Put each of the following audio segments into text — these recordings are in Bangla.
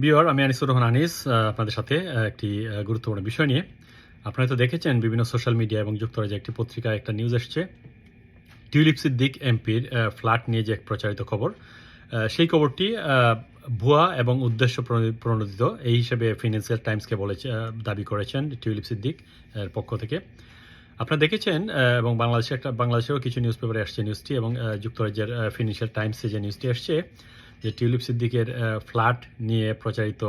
বিওর আমি আনিসুর রহমান আনিস আপনাদের সাথে একটি গুরুত্বপূর্ণ বিষয় নিয়ে। আপনারা তো দেখেছেন বিভিন্ন সোশ্যাল মিডিয়া এবং যুক্তরাজ্যে একটি পত্রিকায় একটা নিউজ এসছে। টিউলিপ সিদ্দিক এমপির ফ্ল্যাট নিয়ে যে এক প্রচারিত খবর সেই খবরটি ভুয়া এবং উদ্দেশ্য প্রণো- প্রণোদিত। এই হিসেবে ফিনান্সিয়াল টাইমসকে বলেছে দাবি করেছেন টিউলিপ সিদ্দিক এর পক্ষ থেকে। আপনারা দেখেছেন এবং বাংলাদেশে একটা, বাংলাদেশেও কিছু নিউজ পেপারে আসছে নিউজটি এবং যুক্তরাজ্যের ফিনান্সিয়াল টাইমসে যে নিউজটি আসছে যে টিউলিপ সিদ্দিকের ফ্ল্যাট নিয়ে প্রচারিত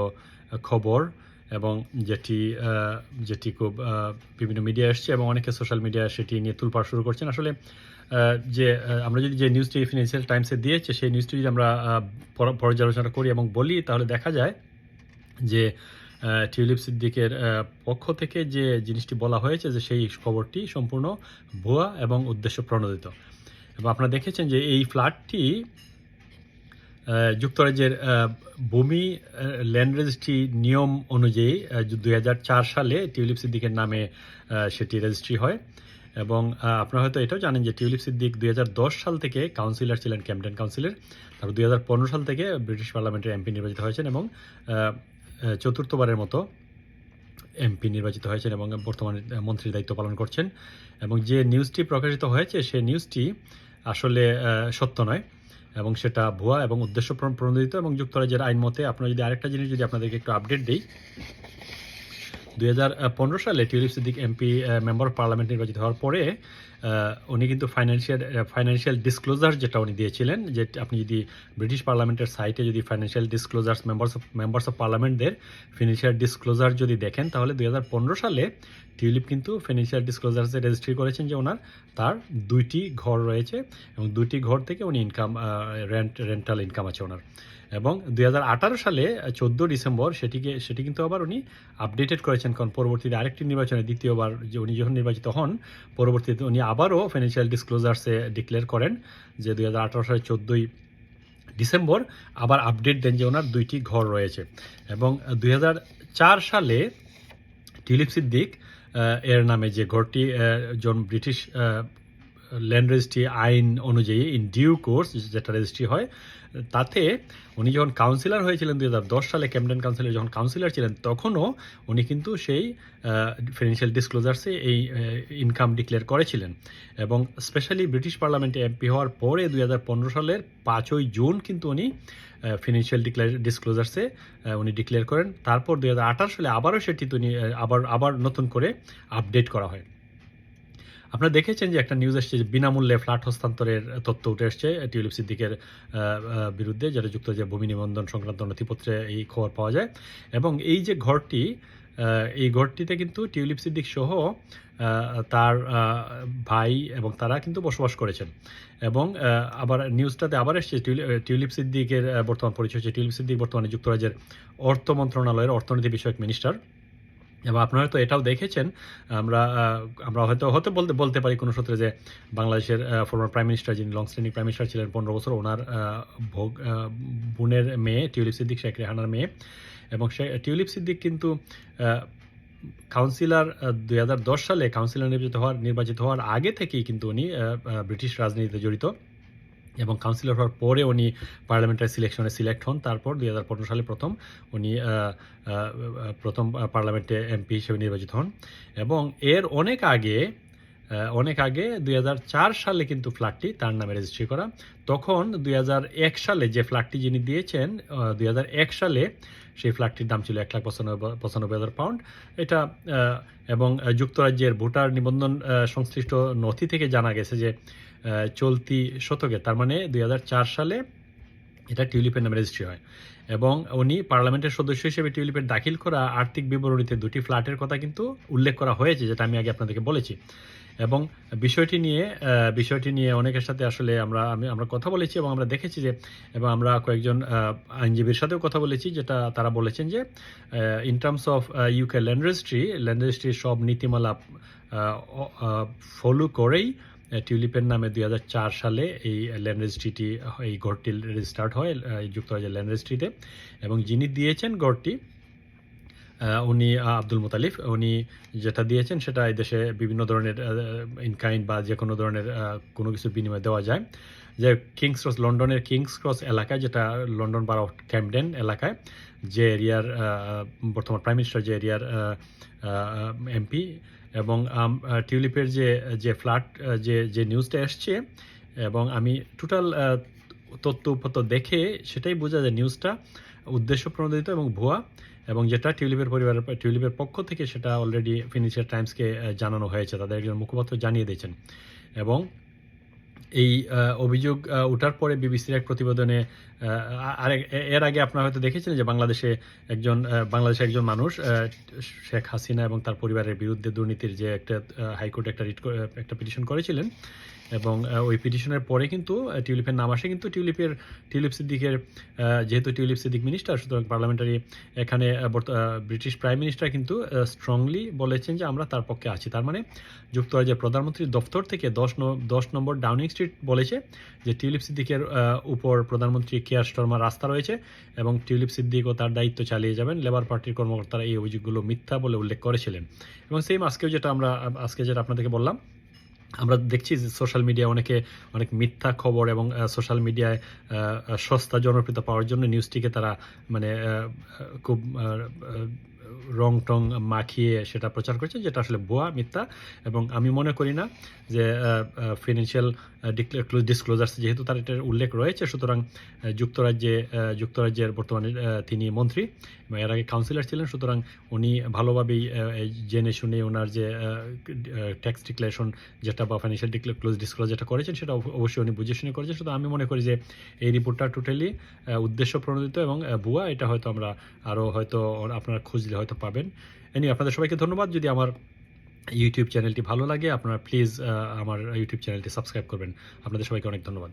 খবর এবং যেটি যেটি খুব বিভিন্ন মিডিয়া আসছে এবং অনেকে সোশ্যাল মিডিয়া সেটি নিয়ে তুলপাড় শুরু করছেন। আসলে যে আমরা যদি যে নিউজটি ফিনান্সিয়াল টাইমসে দিয়েছে, সেই নিউজটি যদি আমরা পর্যালোচনা করি এবং বলি, তাহলে দেখা যায় যে টিউলিপ সিদ্দিকের পক্ষ থেকে যে জিনিসটি বলা হয়েছে যে সেই খবরটি সম্পূর্ণ ভুয়া এবং উদ্দেশ্য প্রণোদিত এবং আপনারা দেখেছেন যে এই ফ্ল্যাটটি যুক্তরাজ্যের ভূমি ল্যান্ড রেজিস্ট্রি নিয়ম অনুযায়ী দুই হাজার চার সালে টিউলিপ সিদ্দিকের নামে সেটি রেজিস্ট্রি হয়। এবং আপনারা হয়তো এটাও জানেন যে টিউলিপ সিদ্দিক দুই হাজার দশ সাল থেকে কাউন্সিলর ছিলেন, ক্যাম্পটেন কাউন্সিলর। তারপর দুই হাজার পনেরো সাল থেকে ব্রিটিশ পার্লামেন্টের এমপি নির্বাচিত হয়েছেন এবং চতুর্থবারের মতো এমপি নির্বাচিত হয়েছেন এবং বর্তমানে মন্ত্রীর দায়িত্ব পালন করছেন। এবং যে নিউজটি প্রকাশিত হয়েছে সেই নিউজটি আসলে সত্য নয়। এবং সেটা ভুয়া এবং উদ্দেশ্য প্রণ- প্রণোদিত এবং যুক্তরাজ্যের আইন মতে আপনারা যদি আরেকটা জিনিস যদি আপনাদেরকে একটু আপডেট দিই, দুই হাজার পনেরো সালে Tulip Siddiq MP member of parliament নির্বাচিত হওয়ার পরে উনি কিন্তু ফাইন্যান্সিয়াল ফাইন্যান্সিয়াল ডিসক্লোজার যেটা উনি দিয়েছিলেন, যে আপনি যদি ব্রিটিশ পার্লামেন্টের সাইটে যদি financial disclosures members of members of পার্লামেন্টদের financial disclosure যদি দেখেন, তাহলে দুই হাজার পনেরো সালে টিউলিপ কিন্তু ফিনান্সিয়াল ডিসক্লোজার্সে রেজিস্ট্রি করেছেন যে ওনার, তার দুইটি ঘর রয়েছে এবং দুইটি ঘর থেকে উনি ইনকাম রেন্ট রেন্টাল ইনকাম আছে ওনার। এবং দু হাজার আঠারো সালে, চোদ্দ ডিসেম্বর সেটিকে, সেটি কিন্তু আবার উনি আপডেটেড করেছেন, কারণ পরবর্তীতে আরেকটি নির্বাচনে দ্বিতীয়বার যে উনি যখন নির্বাচিত হন, পরবর্তীতে উনি আবারও ফিনান্সিয়াল ডিসক্লোজার্সে ডিক্লেয়ার করেন যে দু হাজার আঠেরো সালের চোদ্দোই ডিসেম্বর আবার আপডেট দেন যে ওনার দুইটি ঘর রয়েছে। এবং দু হাজার চার সালে টিলিপ সিদ্দিক এর নামে যে ঘরটি জন ব্রিটিশ ল্যান্ড রেজিস্ট্রি আইন অনুযায়ী ইন ডিউ কোর্স যেটা রেজিস্ট্রি হয়, তাতে উনি যখন কাউন্সিলর হয়েছিলেন দু হাজার দশ সালে ক্যাম্পটেন কাউন্সিলর যখন কাউন্সিলর ছিলেন, তখনও উনি কিন্তু সেই ফিনান্সিয়াল ডিসক্লোজার্সে এই ইনকাম ডিক্লেয়ার করেছিলেন। এবং স্পেশালি ব্রিটিশ পার্লামেন্টে এমপি হওয়ার পরে দুই হাজার পনেরো সালের পাঁচই জুন কিন্তু উনি ফিনান্সিয়াল ডিক্লেয়ার ডিসক্লোজার্সে উনি ডিক্লেয়ার করেন। তারপর দুই হাজার আঠারো সালে আবারও সেটি উনি আবার আবার নতুন করে আপডেট করা হয়। আপনারা দেখেছেন যে একটা নিউজ এসছে যে বিনামূল্যে ফ্ল্যাট হস্তান্তরের তথ্য উঠে এসছে টিউলিপ সিদ্দিকের বিরুদ্ধে যারা যুক্ত যে ভূমি নিবন্ধন সংক্রান্ত নথিপত্রে এই খবর পাওয়া যায়। এবং এই যে ঘরটি এই ঘরটিতে কিন্তু টিউলিপ সিদ্দিক সহ তার ভাই এবং তারা কিন্তু বসবাস করেছেন। এবং আবার নিউজটাতে আবার এসছে টিউলিপ সিদ্দিকের বর্তমান পরিচয় হচ্ছে টিউলিপ সিদ্দিক বর্তমানে যুক্তরাজ্যের অর্থ মন্ত্রণালয়ের অর্থনীতি বিষয়ক মিনিস্টার এবং আপনারা তো এটাও দেখেছেন, আমরা আমরা হয়তো হয়তো বলতে বলতে পারি কোনো সূত্রে যে বাংলাদেশের ফর্মার প্রাইম মিনিস্টার যিনি লং স্ট্যান্ডিং প্রাইম মিনিস্টার ছিলেন পনেরো বছর, ওনার ভোগ বোনের মেয়ে, টিউলিপ সিদ্দিক, শেখ রেহানার মেয়ে। এবং সে, টিউলিপ সিদ্দিক কিন্তু কাউন্সিলর দু হাজার দশ সালে কাউন্সিলর নির্বাচিত হওয়ার নির্বাচিত হওয়ার আগে থেকেই কিন্তু উনি ব্রিটিশ রাজনীতিতে জড়িত। এবং কাউন্সিলর হওয়ার পরে উনি পার্লামেন্টারি সিলেকশনে সিলেক্ট হন। তারপর দুই হাজার পনেরো সালে প্রথম উনি প্রথম পার্লামেন্টে এমপি হিসেবে নির্বাচিত হন। এবং এর অনেক আগে অনেক আগে দুই হাজার চার সালে কিন্তু ফ্ল্যাটটি তার নামে রেজিস্ট্রি করা। তখন দুই হাজার এক সালে যে ফ্ল্যাটটি যিনি দিয়েছেন দুই হাজার এক সালে সেই ফ্ল্যাটটির দাম ছিল এক লাখ পঁচানব্বই পঁচানব্বই হাজার পাউন্ড। এটা এবং যুক্তরাজ্যের ভোটার নিবন্ধন সংশ্লিষ্ট নথি থেকে জানা গেছে যে চলতি শতকে, তার মানে দুই হাজার চার সালে এটা টিউলিপের নামে রেজিস্ট্রি হয়। এবং উনি পার্লামেন্টের সদস্য হিসেবে টিউলিপের দাখিল করা আর্থিক বিবরণীতে দুটি ফ্ল্যাটের কথা কিন্তু উল্লেখ করা হয়েছে, যেটা আমি আগে আপনাদেরকে বলেছি। এবং বিষয়টি নিয়ে বিষয়টি নিয়ে অনেকের সাথে আসলে আমরা, আমি, আমরা কথা বলেছি এবং আমরা দেখেছি যে, এবং আমরা কয়েকজন আইনজীবীর সাথেও কথা বলেছি, যেটা তারা বলেছেন যে in terms of UK land registry land রেজিস্ট্রির সব নীতিমালা ফলো করেই টিউলিপের নামে দুই হাজার চার সালে এই ল্যান্ড রেজিস্ট্রিটি, এই ঘরটি রেজিস্টার্ড হয় যুক্ত যুক্তরাজ্যের ল্যান্ড রেজিস্ট্রিতে। এবং যিনি দিয়েছেন ঘরটি উনি আব্দুল মোতালিফ উনি যেটা দিয়েছেন সেটা এই দেশে বিভিন্ন ধরনের ইনকাইন বা যে কোনো ধরনের কোনো কিছু বিনিময় দেওয়া যায়। যে কিংস ক্রস লন্ডনের কিংস ক্রস এলাকায়, যেটা লন্ডন বারো ক্যাম্পডেন এলাকায়, যে এরিয়ার বর্তমান প্রাইম মিনিস্টার যে এরিয়ার এমপি এবং টিউলিপের যে যে ফ্ল্যাট যে যে নিউজটা এসছে এবং আমি টোটাল তথ্য উপত্য দেখে সেটাই বোঝা যায় নিউজটা উদ্দেশ্য প্রণোদিত এবং ভুয়া এবং যেটা টিউলিপের পরিবারের টিউলিপের পক্ষ থেকে সেটা অলরেডি ফিনিশিয়ার টাইমসকে জানানো হয়েছে, তাদের একজন মুখপাত্র জানিয়ে দিয়েছেন এবং এই অভিযোগ ওঠার পরে বিবিসির এক প্রতিবেদনে এর আগে আপনারা হয়তো দেখেছিলেন যে বাংলাদেশে একজন বাংলাদেশে একজন মানুষ শেখ হাসিনা এবং তার পরিবারের বিরুদ্ধে দুর্নীতির যে একটা হাইকোর্টে একটা রিট একটা পিটিশন করেছিলেন। এবং ওই পিটিশনের পরে কিন্তু টিউলিপের নাম আসে কিন্তু টিউলিপের, টিউলিপ সিদ্দিকের যেহেতু টিউলিপ সিদ্দিক মিনিস্টার সুতরাং পার্লামেন্টারি এখানে ব্রিটিশ প্রাইম মিনিস্টার কিন্তু স্ট্রংলি বলেছেন যে আমরা তার পক্ষে আছি। তার মানে যুক্তরাজ্যের প্রধানমন্ত্রীর দফতর থেকে দশ দশ নম্বর ডাউনিং স্ট্রিট বলেছে যে টিউলিপ সিদ্দিকের উপর প্রধানমন্ত্রী কেয়ার শর্মার রাস্তা রয়েছে এবং টিউলিপ সিদ্দিক ও তার দায়িত্ব চালিয়ে যাবেন। লেবার পার্টির কর্মকর্তারা এই অভিযোগগুলো মিথ্যা বলে উল্লেখ করেছিলেন। এবং সেম আজকেও যেটা আমরা আজকে যেটা আপনাদেরকে বললাম আমরা দেখছি যে সোশ্যাল মিডিয়া অনেকে অনেক মিথ্যা খবর এবং সোশ্যাল মিডিয়ায় সস্তা জনপ্রিয়তা পাওয়ার জন্য নিউজটিকে তারা মানে খুব রং টং মাখিয়ে সেটা প্রচার করছে, যেটা আসলে ভুয়া, মিথ্যা। এবং আমি মনে করি না যে ফিনান্সিয়াল ডিসক্লোজার্স যেহেতু তার এটার উল্লেখ রয়েছে, সুতরাং যুক্তরাজ্যে যুক্তরাজ্যের বর্তমানে তিনি মন্ত্রী এবং এর আগে কাউন্সিলর ছিলেন, সুতরাং উনি ভালোভাবেই জেনে শুনে ওনার যে ট্যাক্স ডিক্লারেশন যেটা বা ফাইন্যান্সিয়াল ক্লোজ ডিসক্লোজ যেটা করেছেন, সেটা অবশ্যই উনি বুঝে শুনে করেছেন। শুধু আমি মনে করি যে, এই রিপোর্টটা টোটালি উদ্দেশ্য প্রণোদিত এবং ভুয়া। এটা হয়তো আমরা আরও হয়তো, আপনারা খুঁজলে হয়তো পাবেন। এনি আপনাদের সবাইকে ধন্যবাদ। যদি আমার ইউটিউব চ্যানেলটি ভালো লাগে, আপনারা প্লিজ আমার ইউটিউব চ্যানেলটি সাবস্ক্রাইব করবেন। আপনাদের সবাইকে অনেক ধন্যবাদ।